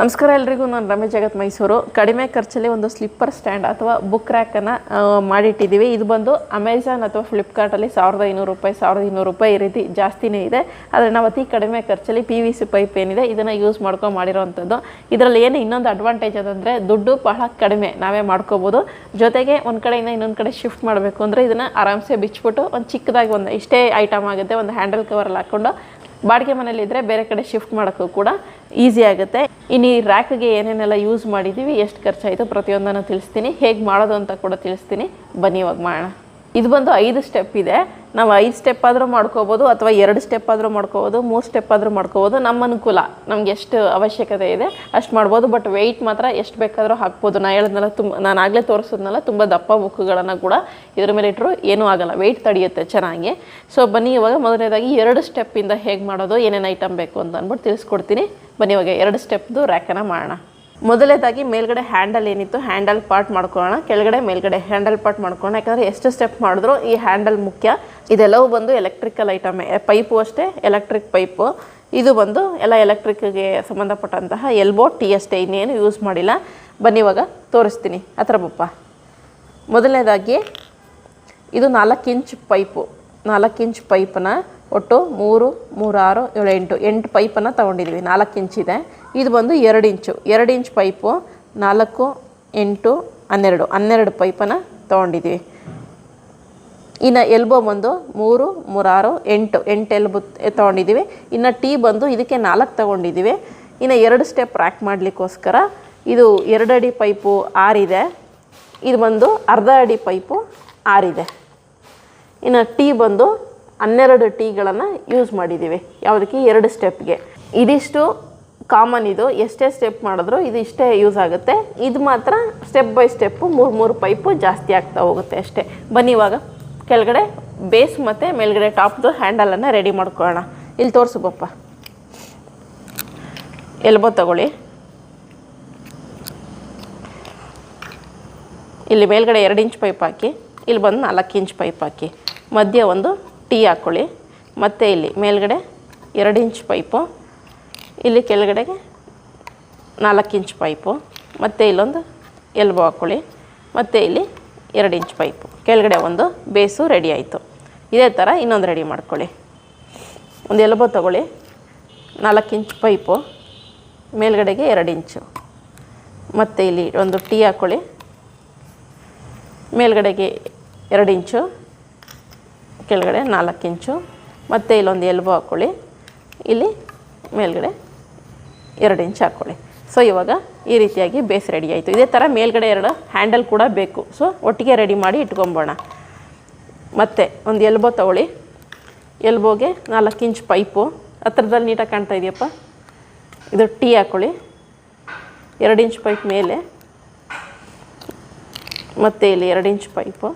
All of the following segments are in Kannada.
ನಮಸ್ಕಾರ ಎಲ್ರಿಗೂ, ನಾನು ರಮೇಶ್ ಜಗತ್ ಮೈಸೂರು. ಕಡಿಮೆ ಖರ್ಚಲ್ಲಿ ಒಂದು ಸ್ಲಿಪ್ಪರ್ ಸ್ಟ್ಯಾಂಡ್ ಅಥವಾ ಬುಕ್ ರ್ಯಾಕನ್ನು ಮಾಡಿಟ್ಟಿದ್ದೀವಿ. ಇದು ಬಂದು ಅಮೆಝಾನ್ ಅಥವಾ ಫ್ಲಿಪ್ಕಾರ್ಟಲ್ಲಿ ಸಾವಿರದ ಐನೂರು ರೂಪಾಯಿ, ಸಾವಿರದ ಇನ್ನೂರು ರೂಪಾಯಿ ಈ ರೀತಿ ಜಾಸ್ತಿನೇ ಇದೆ. ಆದರೆ ನಾವು ಅತಿ ಕಡಿಮೆ ಖರ್ಚಲ್ಲಿ ಪಿ ವಿ ಸಿ ಪೈಪ್ ಏನಿದೆ, ಇದನ್ನು ಯೂಸ್ ಮಾಡ್ಕೊಂಡು ಮಾಡಿರೋವಂಥದ್ದು ಇದರಲ್ಲಿ ಏನು ಇನ್ನೊಂದು ಅಡ್ವಾಂಟೇಜ್ ಅದಂದರೆ, ದುಡ್ಡು ಬಹಳ ಕಡಿಮೆ ನಾವೇ ಮಾಡ್ಕೋಬೋದು. ಜೊತೆಗೆ ಒಂದು ಕಡೆಯಿಂದ ಇನ್ನೊಂದು ಕಡೆ ಶಿಫ್ಟ್ ಮಾಡಬೇಕು ಅಂದರೆ, ಇದನ್ನು ಆರಾಮ್ಸೆ ಬಿಚ್ಬಿಟ್ಟು ಒಂದು ಚಿಕ್ಕದಾಗಿ ಒಂದು, ಇಷ್ಟೇ ಐಟಮ್ ಆಗುತ್ತೆ, ಒಂದು ಹ್ಯಾಂಡಲ್ ಕವರಲ್ಲಿ ಹಾಕ್ಕೊಂಡು ಬಾಡಿಗೆ ಮನೇಲಿದ್ದರೆ ಬೇರೆ ಕಡೆ ಶಿಫ್ಟ್ ಮಾಡೋಕ್ಕೂ ಕೂಡ ಈಸಿ ಆಗುತ್ತೆ. ಇನ್ನು ಈ ರ್ಯಾಕ್ಗೆ ಏನೇನೆಲ್ಲ ಯೂಸ್ ಮಾಡಿದ್ದೀವಿ ಎಷ್ಟು ಖರ್ಚಾಯಿತು ಪ್ರತಿಯೊಂದನ್ನು ತಿಳಿಸ್ತೀನಿ. ಹೇಗೆ ಮಾಡೋದು ಅಂತ ಕೂಡ ತಿಳಿಸ್ತೀನಿ. ಬನ್ನಿ ಇವಾಗ ಮಾಡೋಣ. ಇದು ಬಂದು ಐದು ಸ್ಟೆಪ್ ಇದೆ. ನಾವು ಐದು ಸ್ಟೆಪ್ ಆದರೂ ಮಾಡ್ಕೋಬೋದು ಅಥವಾ ಎರಡು ಸ್ಟೆಪ್ ಆದರೂ ಮಾಡ್ಕೋಬೋದು, ಮೂರು ಸ್ಟೆಪ್ ಆದರೂ ಮಾಡ್ಕೋಬೋದು, ನಮ್ಮ ಅನುಕೂಲ. ನಮ್ಗೆ ಎಷ್ಟು ಅವಶ್ಯಕತೆ ಇದೆ ಅಷ್ಟು ಮಾಡ್ಬೋದು. ಬಟ್ ವೆಯ್ಟ್ ಮಾತ್ರ ಎಷ್ಟು ಬೇಕಾದರೂ ಹಾಕ್ಬೋದು. ನಾನು ಹೇಳಿದ್ನಲ್ಲ ತುಂಬ, ನಾನು ಆಗಲೇ ತೋರಿಸಿದ್ನಲ್ಲ ತುಂಬ ದಪ್ಪ ಬುಕ್ಗಳನ್ನು ಕೂಡ ಇದ್ರ ಮೇಲೆ ಇಟ್ಟರು ಏನೂ ಆಗಲ್ಲ. ವೆಯ್ಟ್ ತಡೆಯುತ್ತೆ ಚೆನ್ನಾಗಿ. ಸೊ ಬನ್ನಿ ಇವಾಗ ಮೊದಲನೇದಾಗಿ ಎರಡು ಸ್ಟೆಪ್ಪಿಂದ ಹೇಗೆ ಮಾಡೋದು, ಏನೇನು ಐಟಮ್ ಬೇಕು ಅಂತ ಅಂದ್ಬಿಟ್ಟು ತಿಳಿಸ್ಕೊಡ್ತೀನಿ. ಬನ್ನಿ ಇವಾಗ ಎರಡು ಸ್ಟೆಪ್ದು ರ್ಯಾಕನ್ನು ಮಾಡೋಣ. ಮೊದಲನೇದಾಗಿ ಮೇಲ್ಗಡೆ ಹ್ಯಾಂಡಲ್ ಏನಿತ್ತು ಹ್ಯಾಂಡಲ್ ಪಾರ್ಟ್ ಮಾಡ್ಕೊಳ್ಳೋಣ. ಕೆಳಗಡೆ ಮೇಲ್ಗಡೆ ಹ್ಯಾಂಡಲ್ ಪಾರ್ಟ್ ಮಾಡ್ಕೊಳ್ಳೋಣ. ಯಾಕಂದರೆ ಎಷ್ಟು ಸ್ಟೆಪ್ ಮಾಡಿದ್ರು ಈ ಹ್ಯಾಂಡಲ್ ಮುಖ್ಯ. ಇದೆಲ್ಲವೂ ಬಂದು ಎಲೆಕ್ಟ್ರಿಕಲ್ ಐಟಮ್ ಪೈಪು ಅಷ್ಟೇ ಎಲೆಕ್ಟ್ರಿಕ್ ಪೈಪು ಇದು ಬಂದು ಎಲ್ಲ ಎಲೆಕ್ಟ್ರಿಕ್ಗೆ ಸಂಬಂಧಪಟ್ಟಂತಹ ಎಲ್ಬೋ ಟೀ ಅಷ್ಟೇ ಇನ್ನೇನು ಯೂಸ್ ಮಾಡಿಲ್ಲ. ಬನ್ನಿ ಇವಾಗ ತೋರಿಸ್ತೀನಿ. ಹತ್ರ ಬಪ್ಪ. ಮೊದಲನೇದಾಗಿ ಇದು ನಾಲ್ಕು ಇಂಚ್ ಪೈಪು ನಾಲ್ಕು ಇಂಚ್ ಪೈಪನ್ನು ಒಟ್ಟು ಮೂರು, ಮೂರಾರು, ಏಳು, ಎಂಟು ಎಂಟು ಪೈಪನ್ನು ತೊಗೊಂಡಿದ್ದೀವಿ ನಾಲ್ಕು ಇಂಚಿದೆ ಇದು. ಬಂದು ಎರಡು ಇಂಚು. ಎರಡು ಇಂಚ್ ಪೈಪು, ನಾಲ್ಕು, ಎಂಟು, ಹನ್ನೆರಡು. ಹನ್ನೆರಡು ಪೈಪನ್ನು ತೊಗೊಂಡಿದ್ದೀವಿ. ಇನ್ನು ಎಲ್ಬೋ ಬಂದು ಮೂರು, ಮೂರಾರು, ಎಂಟು. ಎಂಟು ಎಲ್ಬು ತೊಗೊಂಡಿದ್ದೀವಿ. ಇನ್ನು ಟೀ ಬಂದು ಇದಕ್ಕೆ ನಾಲ್ಕು ತೊಗೊಂಡಿದ್ದೀವಿ. ಇನ್ನು ಎರಡು ಸ್ಟೆಪ್ ರ್ಯಾಕ್ ಮಾಡಲಿಕ್ಕೋಸ್ಕರ ಇದು ಎರಡು ಅಡಿ ಪೈಪು ಆರಿದೆ. ಇದು ಬಂದು ಅರ್ಧ ಅಡಿ ಪೈಪು ಆರಿದೆ. ಇನ್ನು ಟೀ ಬಂದು ಹನ್ನೆರಡು ಟೀಗಳನ್ನು ಯೂಸ್ ಮಾಡಿದ್ದೀವಿ. ಯಾವುದಕ್ಕೆ? ಎರಡು ಸ್ಟೆಪ್ಗೆ. ಇದಿಷ್ಟು ಕಾಮನ್ ಇದು. ಎಷ್ಟೇ ಸ್ಟೆಪ್ ಮಾಡಿದ್ರು ಇದು ಇಷ್ಟೇ ಯೂಸ್ ಆಗುತ್ತೆ. ಇದು ಮಾತ್ರ ಸ್ಟೆಪ್ ಬೈ ಸ್ಟೆಪ್ಪು ಮೂರು ಮೂರು ಪೈಪು ಜಾಸ್ತಿ ಆಗ್ತಾ ಹೋಗುತ್ತೆ ಅಷ್ಟೇ. ಬನ್ನಿ ಇವಾಗ. ಕೆಳಗಡೆ ಬೇಸ್ ಮತ್ತು ಮೇಲ್ಗಡೆ ಟಾಪ್ದು ಹ್ಯಾಂಡಲನ್ನು ರೆಡಿ ಮಾಡ್ಕೊಳ್ಳೋಣ. ಇಲ್ಲಿ ತೋರಿಸು ಎಲ್ಬೋ ತಗೊಳ್ಳಿ. ಇಲ್ಲಿ ಮೇಲ್ಗಡೆ ಎರಡು ಇಂಚ್ ಪೈಪ್ ಹಾಕಿ, ಇಲ್ಲಿ ಬಂದು ನಾಲ್ಕು ಇಂಚ್ ಪೈಪ್ ಹಾಕಿ. ಮಧ್ಯ ಒಂದು ಟೀ ಹಾಕ್ಕೊಳ್ಳಿ ಮತ್ತು ಇಲ್ಲಿ ಮೇಲ್ಗಡೆ ಎರಡು ಇಂಚ್ ಪೈಪು ಇಲ್ಲಿ ಕೆಳಗಡೆಗೆ ನಾಲ್ಕು ಇಂಚ್ ಪೈಪು, ಮತ್ತು ಇಲ್ಲೊಂದು ಎಲ್ಬೋ ಹಾಕ್ಕೊಳ್ಳಿ ಮತ್ತು ಇಲ್ಲಿ ಎರಡು ಇಂಚ್ ಪೈಪು. ಕೆಳಗಡೆ ಒಂದು ಬೇಸು ರೆಡಿ ಆಯಿತು. ಇದೇ ಥರ ಇನ್ನೊಂದು ರೆಡಿ ಮಾಡ್ಕೊಳ್ಳಿ. ಒಂದು ಎಲ್ಬೋ ತೊಗೊಳ್ಳಿ. ನಾಲ್ಕು ಇಂಚ್ ಪೈಪು, ಮೇಲ್ಗಡೆಗೆ ಎರಡು ಇಂಚು. ಮತ್ತು ಇಲ್ಲಿ ಒಂದು ಟೀ ಹಾಕ್ಕೊಳ್ಳಿ ಮೇಲ್ಗಡೆಗೆ ಎರಡು ಇಂಚು, ಕೆಳಗಡೆ ನಾಲ್ಕು ಇಂಚು, ಮತ್ತು ಇಲ್ಲೊಂದು ಎಲ್ಬೋ ಹಾಕ್ಕೊಳ್ಳಿ ಇಲ್ಲಿ ಮೇಲ್ಗಡೆ ಎರಡು ಇಂಚ್ ಹಾಕ್ಕೊಳ್ಳಿ. ಸೊ ಇವಾಗ ಈ ರೀತಿಯಾಗಿ ಬೇಸ್ ರೆಡಿ ಆಯಿತು. ಇದೇ ಥರ ಮೇಲ್ಗಡೆ ಎರಡು ಹ್ಯಾಂಡಲ್ ಕೂಡ ಬೇಕು. ಸೊ ಒಟ್ಟಿಗೆ ರೆಡಿ ಮಾಡಿ ಇಟ್ಕೊಂಬೋಣ. ಮತ್ತು ಒಂದು ಎಲ್ಬೋ ತಗೊಳ್ಳಿ. ಎಲ್ಬೋಗೆ ನಾಲ್ಕು ಇಂಚ್ ಪೈಪು ಹತ್ರದಲ್ಲಿ ನೀಟಾಗಿ ಕಾಣ್ತಾ ಇದೆಯಪ್ಪ? ಇದು ಟೀ ಹಾಕ್ಕೊಳ್ಳಿ. ಎರಡು ಇಂಚ್ ಪೈಪ್ ಮೇಲೆ. ಮತ್ತು ಇಲ್ಲಿ ಎರಡು ಇಂಚ್ ಪೈಪು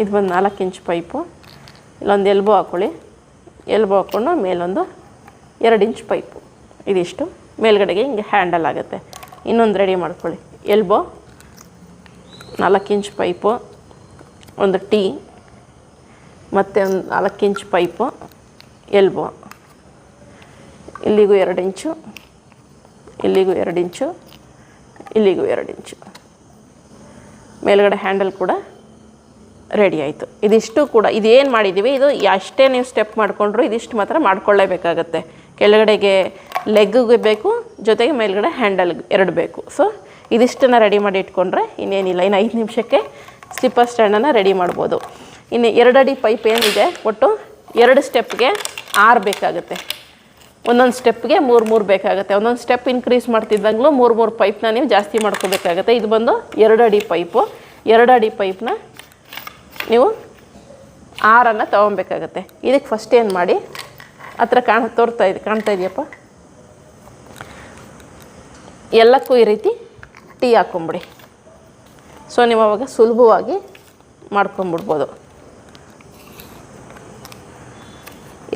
ಇದು ಬಂದು ನಾಲ್ಕು ಇಂಚ್ ಪೈಪು ಇಲ್ಲೊಂದು ಎಲ್ಬೋ ಹಾಕ್ಕೊಳ್ಳಿ. ಎಲ್ಬೋ ಹಾಕ್ಕೊಂಡು ಮೇಲೊಂದು ಎರಡು ಇಂಚ್ ಪೈಪು ಇದಿಷ್ಟು. ಮೇಲ್ಗಡೆಗೆ ಹಿಂಗೆ ಹ್ಯಾಂಡಲ್ ಆಗುತ್ತೆ. ಇನ್ನೊಂದು ರೆಡಿ ಮಾಡ್ಕೊಳ್ಳಿ. ಎಲ್ಬೋ, ನಾಲ್ಕು ಇಂಚ್ ಪೈಪು, ಒಂದು ಟೀ, ಮತ್ತು ಒಂದು ನಾಲ್ಕು ಇಂಚ್ ಪೈಪು, ಎಲ್ಬೋ. ಇಲ್ಲಿಗೂ ಎರಡು ಇಂಚು, ಇಲ್ಲಿಗೂ ಎರಡು ಇಂಚು, ಇಲ್ಲಿಗೂ ಎರಡು ಇಂಚು. ಮೇಲ್ಗಡೆ ಹ್ಯಾಂಡಲ್ ಕೂಡ ರೆಡಿ ಆಯಿತು. ಇದಿಷ್ಟು ಕೂಡ, ಇದೇನು ಮಾಡಿದ್ದೀವಿ, ಇದು ಅಷ್ಟೇ ನೀವು ಸ್ಟೆಪ್ ಮಾಡಿಕೊಂಡ್ರು ಇದಿಷ್ಟು ಮಾತ್ರ ಮಾಡ್ಕೊಳ್ಳೇಬೇಕಾಗತ್ತೆ. ಕೆಳಗಡೆಗೆ ಲೆಗ್ಗಿಗೆ ಬೇಕು, ಜೊತೆಗೆ ಮೇಲ್ಗಡೆ ಹ್ಯಾಂಡಲ್ ಎರಡು ಬೇಕು. ಸೊ ಇದಿಷ್ಟನ್ನು ರೆಡಿ ಮಾಡಿ ಇಟ್ಕೊಂಡ್ರೆ ಇನ್ನೇನಿಲ್ಲ. ಇನ್ನು ಐದು ನಿಮಿಷಕ್ಕೆ ಸ್ಲಿಪ್ಪರ್ ಸ್ಟ್ಯಾಂಡನ್ನು ರೆಡಿ ಮಾಡ್ಬೋದು. ಇನ್ನು ಎರಡು ಪೈಪ್ ಏನಿದೆ, ಒಟ್ಟು ಎರಡು ಸ್ಟೆಪ್ಗೆ ಆರು ಬೇಕಾಗುತ್ತೆ. ಒಂದೊಂದು ಸ್ಟೆಪ್ಗೆ ಮೂರು ಮೂರು ಬೇಕಾಗುತ್ತೆ. ಒಂದೊಂದು ಸ್ಟೆಪ್ ಇನ್ಕ್ರೀಸ್ ಮಾಡ್ತಿದ್ದಂಗ್ಲೂ ಮೂರು ಮೂರು ಪೈಪ್ನ ನೀವು ಜಾಸ್ತಿ ಮಾಡ್ಕೋಬೇಕಾಗತ್ತೆ. ಇದು ಬಂದು ಎರಡು ಅಡಿ ಪೈಪು ಎರಡು ಅಡಿ ಪೈಪ್ನ ನೀವು ಆರನ್ನು ತೊಗೊಬೇಕಾಗತ್ತೆ. ಇದಕ್ಕೆ ಫಸ್ಟ್ ಏನು ಮಾಡಿ ಹತ್ರ ಕಾಣ ತೋರ್ತಾ ಇದೆ, ಕಾಣ್ತಾ ಇದೆಯಪ್ಪ? ಎಲ್ಲಕ್ಕೂ ಈ ರೀತಿ ಟೀ ಹಾಕ್ಕೊಂಬಿಡಿ ಸೊ, ನೀವು ಅವಾಗ ಸುಲಭವಾಗಿ ಮಾಡ್ಕೊಂಬಿಡ್ಬೋದು.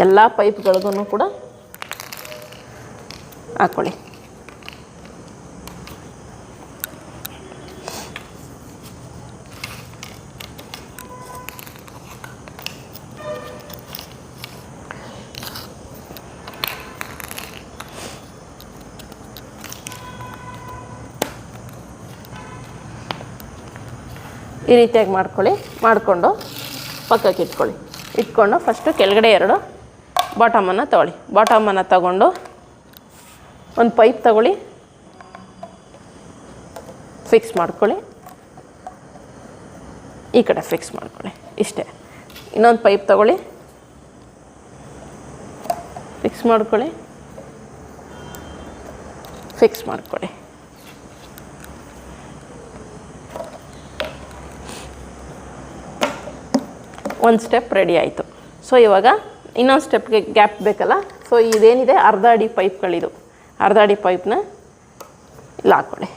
ಎಲ್ಲ ಪೈಪ್ಗಳಿಗೂ ಕೂಡ ಹಾಕ್ಕೊಳ್ಳಿ ಈ ರೀತಿಯಾಗಿ ಮಾಡ್ಕೊಳ್ಳಿ. ಮಾಡಿಕೊಂಡು ಪಕ್ಕಕ್ಕೆ ಇಟ್ಕೊಳ್ಳಿ. ಇಟ್ಕೊಂಡು ಫಸ್ಟು ಕೆಳಗಡೆ ಎರಡು ಬಾಟಮನ್ನು ತಗೊಳ್ಳಿ. ಬಾಟಮನ್ನು ತಗೊಂಡು ಒಂದು ಪೈಪ್ ತಗೊಳ್ಳಿ. ಫಿಕ್ಸ್ ಮಾಡ್ಕೊಳ್ಳಿ. ಈ ಕಡೆ ಫಿಕ್ಸ್ ಮಾಡ್ಕೊಳ್ಳಿ. ಇಷ್ಟೇ. ಇನ್ನೊಂದು ಪೈಪ್ ತಗೊಳ್ಳಿ. ಫಿಕ್ಸ್ ಮಾಡ್ಕೊಳ್ಳಿ. ಫಿಕ್ಸ್ ಮಾಡ್ಕೊಳ್ಳಿ. ಒಂದು ಸ್ಟೆಪ್ ರೆಡಿ ಆಯಿತು. ಸೊ ಇವಾಗ ಇನ್ನೊಂದು ಸ್ಟೆಪ್ಗೆ ಗ್ಯಾಪ್ ಬೇಕಲ್ಲ? ಸೊ ಇದೇನಿದೆ? ಅರ್ಧ ಅಡಿ ಪೈಪ್ಗಳಿದು ಅರ್ಧ ಅಡಿ ಪೈಪ್ನ ಇಲ್ಲಿ ಹಾಕ್ಕೊಳ್ಳಿ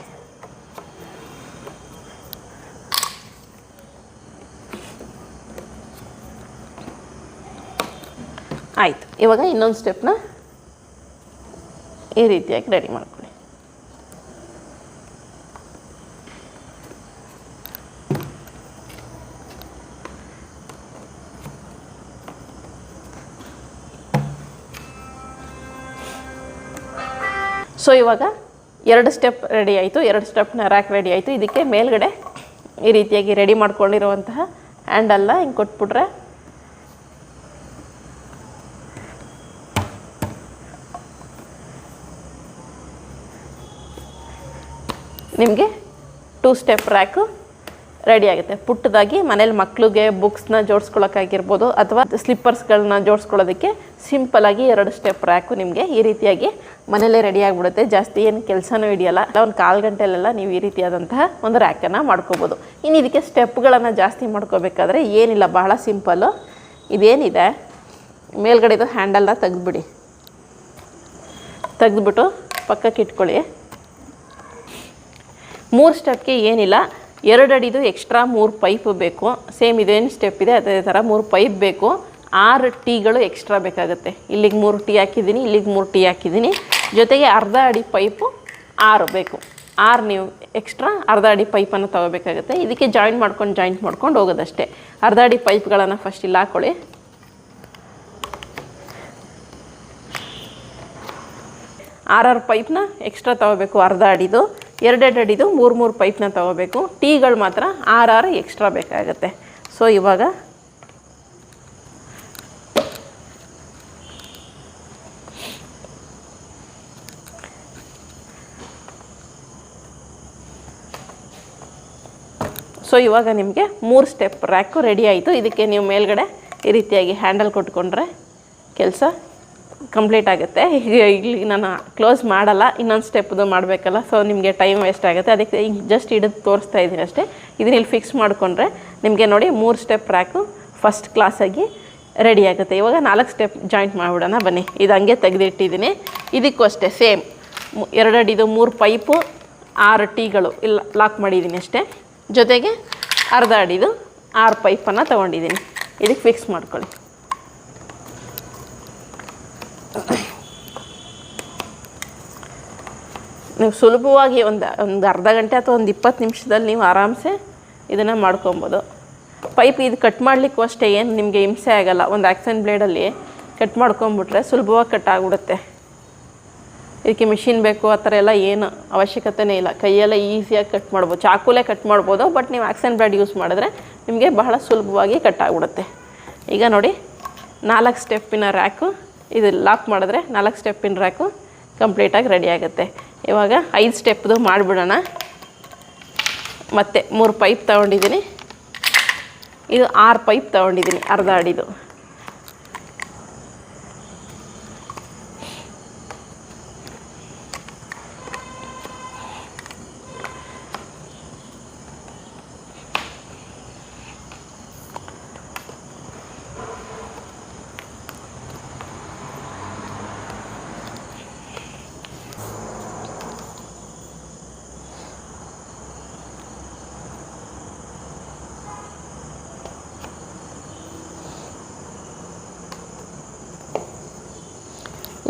ಆಯಿತು. ಇವಾಗ ಇನ್ನೊಂದು ಸ್ಟೆಪ್ನ ಈ ರೀತಿಯಾಗಿ ರೆಡಿ ಮಾಡ್ಕೊಳ್ಳಿ ಸೊ ಇವಾಗ ಎರಡು ಸ್ಟೆಪ್ ರೆಡಿ ಆಯಿತು, ಎರಡು ಸ್ಟೆಪ್ನ ರ್ಯಾಕ್ ರೆಡಿ ಆಯಿತು. ಇದಕ್ಕೆ ಮೇಲ್ಗಡೆ ಈ ರೀತಿಯಾಗಿ ರೆಡಿ ಮಾಡ್ಕೊಂಡಿರುವಂತಹ ಹ್ಯಾಂಡಲ್ನ ಹಿಂಗೆ ಕೊಟ್ಬಿಟ್ರೆ ನಿಮಗೆ ಟೂ ಸ್ಟೆಪ್ ರ್ಯಾಕು ರೆಡಿ ಆಗುತ್ತೆ. ಪುಟ್ಟದಾಗಿ ಮನೇಲಿ ಮಕ್ಕಳಿಗೆ ಬುಕ್ಸ್ನ ಜೋಡಿಸ್ಕೊಳ್ಳೋಕ್ಕಾಗಿರ್ಬೋದು ಅಥವಾ ಸ್ಲಿಪ್ಪರ್ಸ್ಗಳನ್ನ ಜೋಡಿಸ್ಕೊಳ್ಳೋದಕ್ಕೆ ಸಿಂಪಲಾಗಿ ಎರಡು ಸ್ಟೆಪ್ ರ್ಯಾಕು ನಿಮಗೆ ಈ ರೀತಿಯಾಗಿ ಮನೇಲೇ ರೆಡಿ ಆಗಿಬಿಡುತ್ತೆ. ಜಾಸ್ತಿ ಏನು ಕೆಲಸನೂ ಹಿಡಿಯಲ್ಲ ಒಂದು ಕಾಲು ಗಂಟೆಲೆಲ್ಲ ನೀವು ಈ ರೀತಿಯಾದಂತಹ ಒಂದು ರ್ಯಾಕನ್ನು ಮಾಡ್ಕೋಬೋದು. ಇನ್ನು ಇದಕ್ಕೆ ಸ್ಟೆಪ್ಗಳನ್ನು ಜಾಸ್ತಿ ಮಾಡ್ಕೋಬೇಕಾದ್ರೆ ಏನಿಲ್ಲ. ಬಹಳ ಸಿಂಪಲ್ಲು ಇದೇನಿದೆ? ಮೇಲ್ಗಡೆದು ಹ್ಯಾಂಡಲ್ನ ತೆಗೆದುಬಿಡಿ. ತೆಗೆದುಬಿಟ್ಟು ಪಕ್ಕಕ್ಕೆ ಇಟ್ಕೊಳ್ಳಿ. ಮೂರು ಸ್ಟೆಪ್ಗೆ ಏನಿಲ್ಲ. ಎರಡು ಅಡಿದು ಎಕ್ಸ್ಟ್ರಾ ಮೂರು ಪೈಪ್ ಬೇಕು. ಸೇಮ್ ಇದೇನು ಸ್ಟೆಪ್ ಇದೆ, ಅದೇ ಥರ ಮೂರು ಪೈಪ್ ಬೇಕು. ಆರು ಟೀಗಳು ಎಕ್ಸ್ಟ್ರಾ ಬೇಕಾಗುತ್ತೆ. ಇಲ್ಲಿಗೆ ಮೂರು ಟೀ ಹಾಕಿದ್ದೀನಿ, ಇಲ್ಲಿಗೆ ಮೂರು ಟೀ ಹಾಕಿದ್ದೀನಿ. ಜೊತೆಗೆ ಅರ್ಧ ಅಡಿ ಪೈಪು ಆರು ಬೇಕು. ಆರು ನೀವು ಎಕ್ಸ್ಟ್ರಾ ಅರ್ಧ ಅಡಿ ಪೈಪನ್ನು ತಗೋಬೇಕಾಗುತ್ತೆ. ಇದಕ್ಕೆ ಜಾಯಿಂಟ್ ಮಾಡ್ಕೊಂಡು ಜಾಯಿಂಟ್ ಮಾಡ್ಕೊಂಡು ಹೋಗೋದಷ್ಟೇ. ಅರ್ಧ ಅಡಿ ಪೈಪ್ಗಳನ್ನು ಫಸ್ಟ್ ಇಲ್ಲಿ ಹಾಕ್ಕೊಳ್ಳಿ ಆರಾರು ಪೈಪ್ನ ಎಕ್ಸ್ಟ್ರಾ ತಗೋಬೇಕು ಅರ್ಧ ಅಡಿದು. ಎರಡೆರಡು ಅಡಿದು ಮೂರು ಮೂರು ಪೈಪ್ನ ತಗೋಬೇಕು. ಟೀಗಳು ಮಾತ್ರ ಆರಾರು ಎಕ್ಸ್ಟ್ರಾ ಬೇಕಾಗುತ್ತೆ. ಸೊ ಇವಾಗ ಸೊ ಇವಾಗ ನಿಮಗೆ ಮೂರು ಸ್ಟೆಪ್ ರ್ಯಾಕು ರೆಡಿ ಆಯಿತು. ಇದಕ್ಕೆ ನೀವು ಮೇಲ್ಗಡೆ ಈ ರೀತಿಯಾಗಿ ಹ್ಯಾಂಡಲ್ ಕೊಟ್ಕೊಂಡ್ರೆ ಕೆಲಸ ಕಂಪ್ಲೀಟ್ ಆಗುತ್ತೆ. ಇಲ್ಲಿ ನಾನು ಕ್ಲೋಸ್ ಮಾಡಲ್ಲ, ಇನ್ನೊಂದು ಸ್ಟೆಪ್ದು ಮಾಡಬೇಕಲ್ಲ. ಸೊ ನಿಮಗೆ ಟೈಮ್ ವೇಸ್ಟ್ ಆಗುತ್ತೆ. ಅದಕ್ಕೆ ಈಗ ಜಸ್ಟ್ ಹಿಡಿದು ತೋರಿಸ್ತಾ ಇದ್ದೀನಿ ಅಷ್ಟೇ. ಇದನ್ನ ಇಲ್ಲಿ ಫಿಕ್ಸ್ ಮಾಡಿಕೊಂಡ್ರೆ ನಿಮಗೆ ನೋಡಿ ಮೂರು ಸ್ಟೆಪ್ ರ್ಯಾಕು ಫಸ್ಟ್ ಕ್ಲಾಸಾಗಿ ರೆಡಿ ಆಗುತ್ತೆ. ಇವಾಗ ನಾಲ್ಕು ಸ್ಟೆಪ್ ಜಾಯಿಂಟ್ ಮಾಡಿಬಿಡೋಣ. ಬನ್ನಿ. ಇದು ಹಂಗೆ ತೆಗೆದಿಟ್ಟಿದ್ದೀನಿ. ಇದಕ್ಕೂ ಅಷ್ಟೇ ಸೇಮ್ ಎರಡು ಅಡಿದು ಮೂರು ಪೈಪು ಆರು ಟೀಗಳು ಇಲ್ಲ ಲಾಕ್ ಮಾಡಿದ್ದೀನಿ ಅಷ್ಟೇ. ಜೊತೆಗೆ ಅರ್ಧ ಅಡಿದು ಆರು ಪೈಪನ್ನು ತೊಗೊಂಡಿದ್ದೀನಿ. ಇದಕ್ಕೆ ಫಿಕ್ಸ್ ಮಾಡ್ಕೊಳ್ಳಿ. ನೀವು ಸುಲಭವಾಗಿ ಒಂದು ಒಂದು ಅರ್ಧ ಗಂಟೆ ಅಥವಾ ಒಂದು ಇಪ್ಪತ್ತು ನಿಮಿಷದಲ್ಲಿ ನೀವು ಆರಾಮ್ಸೆ ಇದನ್ನು ಮಾಡ್ಕೊಬೋದು. ಪೈಪ್ ಇದು ಕಟ್ ಮಾಡಲಿಕ್ಕೂ ಅಷ್ಟೇ ಏನು ನಿಮಗೆ ಹಿಂಸೆ ಆಗೋಲ್ಲ. ಒಂದು ಆ್ಯಕ್ಸನ್ ಬ್ಲೇಡಲ್ಲಿ ಕಟ್ ಮಾಡ್ಕೊಂಬಿಟ್ರೆ ಸುಲಭವಾಗಿ ಕಟ್ ಆಗಿಬಿಡುತ್ತೆ. ಇದಕ್ಕೆ ಮಿಷಿನ್ ಬೇಕು, ಆ ಥರ ಎಲ್ಲ ಏನು ಅವಶ್ಯಕತೆನೇ ಇಲ್ಲ. ಕೈಯೆಲ್ಲ ಈಸಿಯಾಗಿ ಕಟ್ ಮಾಡ್ಬೋದು. ಚಾಕುಲೇ ಕಟ್ ಮಾಡ್ಬೋದು, ಬಟ್ ನೀವು ಆ್ಯಕ್ಸನ್ ಬ್ಲೇಡ್ ಯೂಸ್ ಮಾಡಿದ್ರೆ ನಿಮಗೆ ಬಹಳ ಸುಲಭವಾಗಿ ಕಟ್ ಆಗಿಬಿಡುತ್ತೆ. ಈಗ ನೋಡಿ, ನಾಲ್ಕು ಸ್ಟೆಪ್ಪಿನ ರ್ಯಾಕು, ಇದು ಲಾಕ್ ಮಾಡಿದ್ರೆ ನಾಲ್ಕು ಸ್ಟೆಪ್ಪಿನ ರ್ಯಾಕು ಕಂಪ್ಲೀಟಾಗಿ ರೆಡಿ ಆಗುತ್ತೆ. ಇವಾಗ ಐದು ಸ್ಟೆಪ್ದು ಮಾಡಿಬಿಡೋಣ. ಮತ್ತು ಮೂರು ಪೈಪ್ ತೊಗೊಂಡಿದ್ದೀನಿ. ಇದು ಆರು ಪೈಪ್ ತೊಗೊಂಡಿದ್ದೀನಿ ಅರ್ಧ ಅಡಿದು.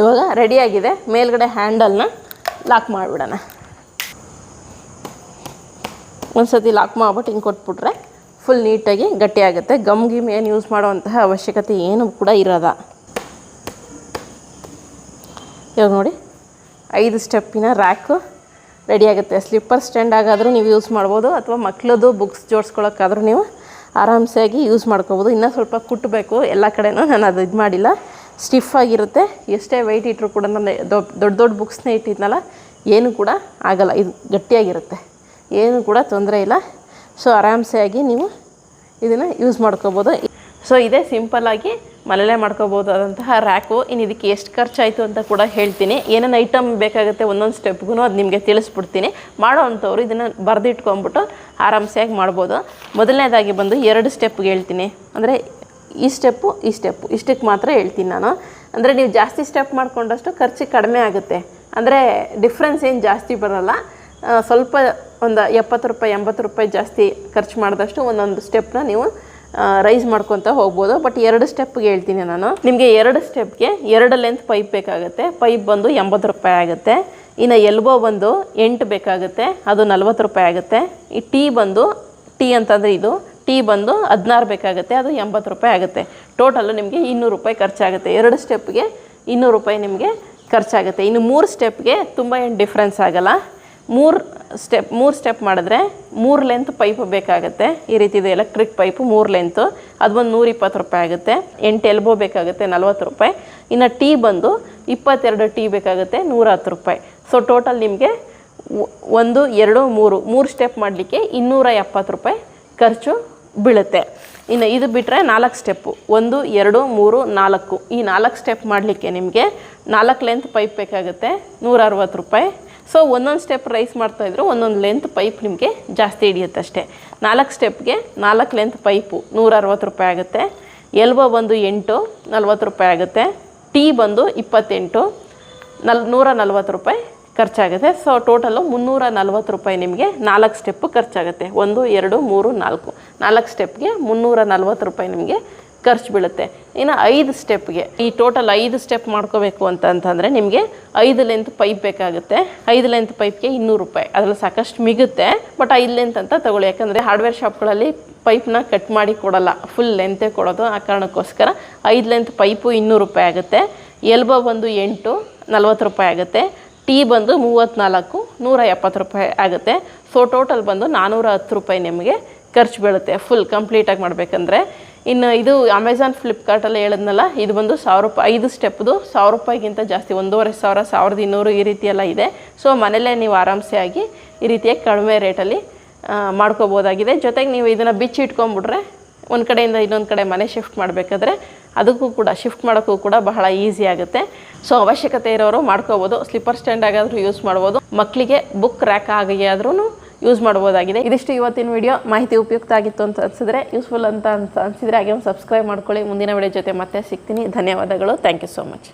ಇವಾಗ ರೆಡಿಯಾಗಿದೆ ಮೇಲ್ಗಡೆ ಹ್ಯಾಂಡಲ್ನ ಲಾಕ್ ಮಾಡಿಬಿಡೋಣ. ಒಂದು ಸತಿ ಲಾಕ್ ಮಾಡ್ಬಿಟ್ಟು ಹಿಂಗೆ ಕೊಟ್ಬಿಟ್ರೆ ಫುಲ್ ನೀಟಾಗಿ ಗಟ್ಟಿಯಾಗುತ್ತೆ ಗಮ್ ಗಿಮ್ ಏನು ಯೂಸ್ ಮಾಡುವಂತಹ ಅವಶ್ಯಕತೆ ಏನು ಕೂಡ ಇರೋದ ಇವಾಗ ನೋಡಿ, ಐದು ಸ್ಟೆಪ್ಪಿನ ರ್ಯಾಕು ರೆಡಿಯಾಗುತ್ತೆ ಸ್ಲಿಪ್ಪರ್ ಸ್ಟ್ಯಾಂಡ್ ಆಗಾದರೂ ನೀವು ಯೂಸ್ ಮಾಡ್ಬೋದು, ಅಥವಾ ಮಕ್ಳದ್ದು ಬುಕ್ಸ್ ಜೋಡಿಸ್ಕೊಳಕ್ಕಾದ್ರೂ ನೀವು ಆರಾಮ್ಸಾಗಿ ಯೂಸ್ ಮಾಡ್ಕೋಬೋದು. ಇನ್ನೂ ಸ್ವಲ್ಪ ಕುಟ್ಟಬೇಕು ಎಲ್ಲ ಕಡೆನೂ ನಾನು ಅದು ಇದು ಮಾಡಿಲ್ಲ. ಸ್ಟಿಫ್ ಆಗಿರುತ್ತೆ. ಎಷ್ಟೇ ವೆಯ್ಟ್ ಇಟ್ಟರು ಕೂಡ ನಾನು ದೊಡ್ಡ ದೊಡ್ಡ ಬುಕ್ಸ್ನೇ ಇಟ್ಟಿದ್ನಲ್ಲ, ಏನು ಕೂಡ ಆಗಲ್ಲ. ಇದು ಗಟ್ಟಿಯಾಗಿರುತ್ತೆ. ಏನು ಕೂಡ ತೊಂದರೆ ಇಲ್ಲ. ಸೊ ಆರಾಮ್ಸೆ ಆಗಿ ನೀವು ಇದನ್ನು ಯೂಸ್ ಮಾಡ್ಕೋಬೋದು. ಸೊ ಇದೇ ಸಿಂಪಲ್ಲಾಗಿ ಮನೇಲೇ ಮಾಡ್ಕೋಬೋದಾದಂತಹ ರ್ಯಾಕು ಇನ್ನು ಇದಕ್ಕೆ ಎಷ್ಟು ಖರ್ಚಾಯಿತು ಅಂತ ಕೂಡ ಹೇಳ್ತೀನಿ. ಏನೇನು ಐಟಮ್ ಬೇಕಾಗುತ್ತೆ ಒಂದೊಂದು ಸ್ಟೆಪ್ಗೂ ಅದು ನಿಮಗೆ ತಿಳಿಸ್ಬಿಡ್ತೀನಿ. ಮಾಡೋ ಅಂಥವ್ರು ಇದನ್ನು ಬರೆದಿಟ್ಕೊಂಬಿಟ್ಟು ಆರಾಮ್ಸೆಯಾಗಿ ಮಾಡ್ಬೋದು. ಮೊದಲನೇದಾಗಿ ಬಂದು ಎರಡು ಸ್ಟೆಪ್ಗೆ ಹೇಳ್ತೀನಿ. ಅಂದರೆ ಈ ಸ್ಟೆಪ್ಪು ಈ ಸ್ಟೆಪ್ಪು ಇಷ್ಟಕ್ಕೆ ಮಾತ್ರ ಹೇಳ್ತೀನಿ ನಾನು. ಅಂದರೆ ನೀವು ಜಾಸ್ತಿ ಸ್ಟೆಪ್ ಮಾಡ್ಕೊಂಡಷ್ಟು ಖರ್ಚು ಕಡಿಮೆ ಆಗುತ್ತೆ. ಅಂದರೆ ಡಿಫ್ರೆನ್ಸ್ ಏನು ಜಾಸ್ತಿ ಬರೋಲ್ಲ. ಸ್ವಲ್ಪ ಒಂದು ಎಪ್ಪತ್ತು ರೂಪಾಯಿ, ಎಂಬತ್ತು ರೂಪಾಯಿ ಜಾಸ್ತಿ ಖರ್ಚು ಮಾಡಿದಷ್ಟು ಒಂದೊಂದು ಸ್ಟೆಪ್ನ ನೀವು ರೈಸ್ ಮಾಡ್ಕೊತ ಹೋಗ್ಬೋದು. ಬಟ್ ಎರಡು ಸ್ಟೆಪ್ಗೆ ಹೇಳ್ತೀನಿ ನಾನು. ನಿಮಗೆ ಎರಡು ಸ್ಟೆಪ್ಗೆ ಎರಡು ಲೆಂತ್ ಪೈಪ್ ಬೇಕಾಗುತ್ತೆ. ಪೈಪ್ ಬಂದು ಎಂಬತ್ತು ರೂಪಾಯಿ ಆಗುತ್ತೆ. ಇನ್ನು ಎಲ್ಬೋ ಬಂದು ಎಂಟು ಬೇಕಾಗುತ್ತೆ. ಅದು ನಲ್ವತ್ತು ರೂಪಾಯಿ ಆಗುತ್ತೆ. ಈ ಟೀ ಬಂದು ಟೀ ಅಂತಂದರೆ ಇದು. ಟೀ ಬಂದು ಹದಿನಾರು ಬೇಕಾಗುತ್ತೆ, ಅದು ಎಂಬತ್ತು ರೂಪಾಯಿ ಆಗುತ್ತೆ. ಟೋಟಲ್ಲು ನಿಮಗೆ ಇನ್ನೂರು ರೂಪಾಯಿ ಖರ್ಚಾಗುತ್ತೆ. ಎರಡು ಸ್ಟೆಪ್ಗೆ ಇನ್ನೂರು ರೂಪಾಯಿ ನಿಮಗೆ ಖರ್ಚಾಗುತ್ತೆ. ಇನ್ನು ಮೂರು ಸ್ಟೆಪ್ಗೆ ತುಂಬ ಏನು ಡಿಫ್ರೆನ್ಸ್ ಆಗೋಲ್ಲ. ಮೂರು ಸ್ಟೆಪ್ ಮೂರು ಸ್ಟೆಪ್ ಮಾಡಿದ್ರೆ ಮೂರು ಲೆಂತ್ ಪೈಪ್ ಬೇಕಾಗುತ್ತೆ. ಈ ರೀತಿದು ಎಲೆಕ್ಟ್ರಿಕ್ ಪೈಪು ಮೂರು ಲೆಂತು ಅದು ಒಂದು ನೂರ ಇಪ್ಪತ್ತು ರೂಪಾಯಿ ಆಗುತ್ತೆ. ಎಂಟು ಎಲ್ಬೋ ಬೇಕಾಗುತ್ತೆ, ನಲ್ವತ್ತು ರೂಪಾಯಿ. ಇನ್ನು ಟೀ ಬಂದು ಇಪ್ಪತ್ತೆರಡು ಟೀ ಬೇಕಾಗುತ್ತೆ ನೂರ ಹತ್ತು ರೂಪಾಯಿ. ಸೊ ಟೋಟಲ್ ನಿಮಗೆ ಒಂದು, ಎರಡು, ಮೂರು ಮೂರು ಸ್ಟೆಪ್ ಮಾಡಲಿಕ್ಕೆ ಇನ್ನೂರ ಎಪ್ಪತ್ತು ರೂಪಾಯಿ ಖರ್ಚು ಬೀಳುತ್ತೆ. ಇನ್ನು ಇದು ಬಿಟ್ಟರೆ ನಾಲ್ಕು ಸ್ಟೆಪ್ಪು ಒಂದು, ಎರಡು, ಮೂರು, ನಾಲ್ಕು. ಈ ನಾಲ್ಕು ಸ್ಟೆಪ್ ಮಾಡಲಿಕ್ಕೆ ನಿಮಗೆ ನಾಲ್ಕು ಲೆಂತ್ ಪೈಪ್ ಬೇಕಾಗುತ್ತೆ ನೂರ ಅರವತ್ತು ರೂಪಾಯಿ. ಸೊ ಒಂದೊಂದು ಸ್ಟೆಪ್ ರೈಸ್ ಮಾಡ್ತಾಯಿದ್ರು ಒಂದೊಂದು ಲೆಂತ್ ಪೈಪ್ ನಿಮಗೆ ಜಾಸ್ತಿ ಹಿಡಿಯುತ್ತೆ ಅಷ್ಟೇ. ನಾಲ್ಕು ಸ್ಟೆಪ್ಗೆ ನಾಲ್ಕು ಲೆಂತ್ ಪೈಪು ನೂರ ಅರವತ್ತು ರೂಪಾಯಿ ಆಗುತ್ತೆ. ಎಲ್ಬೋ ಬಂದು ಎಂಟು, ನಲ್ವತ್ತು ರೂಪಾಯಿ ಆಗುತ್ತೆ. ಟೀ ಬಂದು ಇಪ್ಪತ್ತೆಂಟು, ನಲ್ ನೂರ ನಲ್ವತ್ತು ರೂಪಾಯಿ. ಖರ್ಚಾಗುತ್ತೆ. ಸೊ ಟೋಟಲು ಮುನ್ನೂರ ನಲ್ವತ್ತು ರೂಪಾಯಿ ನಿಮಗೆ ನಾಲ್ಕು ಸ್ಟೆಪ್ಪು ಖರ್ಚಾಗುತ್ತೆ. ಒಂದು, ಎರಡು, ಮೂರು, ನಾಲ್ಕು. ನಾಲ್ಕು ಸ್ಟೆಪ್ಗೆ ಮುನ್ನೂರ ನಲ್ವತ್ತು ರೂಪಾಯಿ ನಿಮಗೆ ಖರ್ಚು ಬೀಳುತ್ತೆ. ಇನ್ನು ಐದು ಸ್ಟೆಪ್ಗೆ ಈ ಟೋಟಲ್ ಐದು ಸ್ಟೆಪ್ ಮಾಡ್ಕೋಬೇಕು ಅಂತ ಅಂತಂದರೆ ನಿಮಗೆ ಐದು ಲೆಂತ್ ಪೈಪ್ ಬೇಕಾಗುತ್ತೆ. ಐದು ಲೆಂತ್ ಪೈಪ್ಗೆ ಇನ್ನೂರು ರೂಪಾಯಿ. ಅದರಲ್ಲಿ ಸಾಕಷ್ಟು ಮಿಗುತ್ತೆ ಬಟ್ ಐದು ಲೆಂತ್ ಅಂತ ತಗೊಳ್ಳಿ. ಯಾಕಂದರೆ ಹಾರ್ಡ್ವೇರ್ ಶಾಪ್ಗಳಲ್ಲಿ ಪೈಪ್ನ ಕಟ್ ಮಾಡಿ ಕೊಡೋಲ್ಲ. ಫುಲ್ ಲೆಂತೇ ಕೊಡೋದು ಆ ಕಾರಣಕ್ಕೋಸ್ಕರ ಐದು ಲೆಂತ್ ಪೈಪು ಇನ್ನೂರು ರೂಪಾಯಿ ಆಗುತ್ತೆ. ಎಲ್ಬೋ ಬಂದು ಎಂಟು ನಲ್ವತ್ತು ರೂಪಾಯಿ ಆಗುತ್ತೆ. ಟೀ ಬಂದು ಮೂವತ್ತ್ನಾಲ್ಕು ನೂರ ಎಪ್ಪತ್ತು ರೂಪಾಯಿ ಆಗುತ್ತೆ. ಸೊ ಟೋಟಲ್ ಬಂದು ನಾನ್ನೂರ ಹತ್ತು ರೂಪಾಯಿ ನಿಮಗೆ ಖರ್ಚು ಬೀಳುತ್ತೆ ಫುಲ್ ಕಂಪ್ಲೀಟಾಗಿ ಮಾಡಬೇಕಂದ್ರೆ. ಇನ್ನು ಇದು ಅಮೆಝಾನ್ ಫ್ಲಿಪ್ಕಾರ್ಟಲ್ಲಿ ಹೇಳಿದ್ನಲ್ಲ, ಇದು ಬಂದು ಸಾವಿರ ರೂಪಾಯಿ, ಐದು ಸ್ಟೆಪ್ದು ಸಾವಿರ ರೂಪಾಯಿಗಿಂತ ಜಾಸ್ತಿ, ಒಂದೂವರೆ ಸಾವಿರ, ಸಾವಿರದ ಇನ್ನೂರು ಈ ರೀತಿ ಎಲ್ಲ ಇದೆ. ಸೊ ಮನೇಲೇ ನೀವು ಆರಾಮ್ಸೆ ಆಗಿ ಈ ರೀತಿಯಾಗಿ ಕಡಿಮೆ ರೇಟಲ್ಲಿ ಮಾಡ್ಕೋಬೋದಾಗಿದೆ. ಜೊತೆಗೆ ನೀವು ಇದನ್ನು ಬಿಚ್ಚಿ ಇಟ್ಕೊಂಬಿಟ್ರೆ ಒಂದು ಕಡೆಯಿಂದ ಇನ್ನೊಂದು ಕಡೆ ಮನೆ ಶಿಫ್ಟ್ ಮಾಡಬೇಕಾದ್ರೆ ಅದಕ್ಕೂ ಕೂಡ ಶಿಫ್ಟ್ ಮಾಡೋಕ್ಕೂ ಕೂಡ ಬಹಳ ಈಸಿ ಆಗುತ್ತೆ. ಸೊ ಅವಶ್ಯಕತೆ ಇರೋರು ಮಾಡ್ಕೋಬೋದು. ಸ್ಲಿಪ್ಪರ್ ಸ್ಟ್ಯಾಂಡ್ ಆಗಾದರೂ ಯೂಸ್ ಮಾಡ್ಬೋದು. ಮಕ್ಕಳಿಗೆ ಬುಕ್ ರ್ಯಾಕ್ ಆಗಿ ಆದ್ರೂ ಯೂಸ್ ಮಾಡ್ಬೋದಾಗಿದೆ. ಇದಿಷ್ಟು ಇವತ್ತಿನ ವಿಡಿಯೋ ಮಾಹಿತಿ ಉಪಯುಕ್ತ ಆಗಿತ್ತು ಅಂತ ಅನಿಸಿದ್ರೆ ಯೂಸ್ಫುಲ್ ಅಂತ ಅನ್ಸಿದ್ರೆ, ಹಾಗೆ ಒಂದು ಸಬ್ಸ್ಕ್ರೈಬ್ ಮಾಡ್ಕೊಳ್ಳಿ. ಮುಂದಿನ ವಿಡಿಯೋ ಜೊತೆ ಮತ್ತೆ ಸಿಗ್ತೀನಿ. ಧನ್ಯವಾದಗಳು. Thank you so much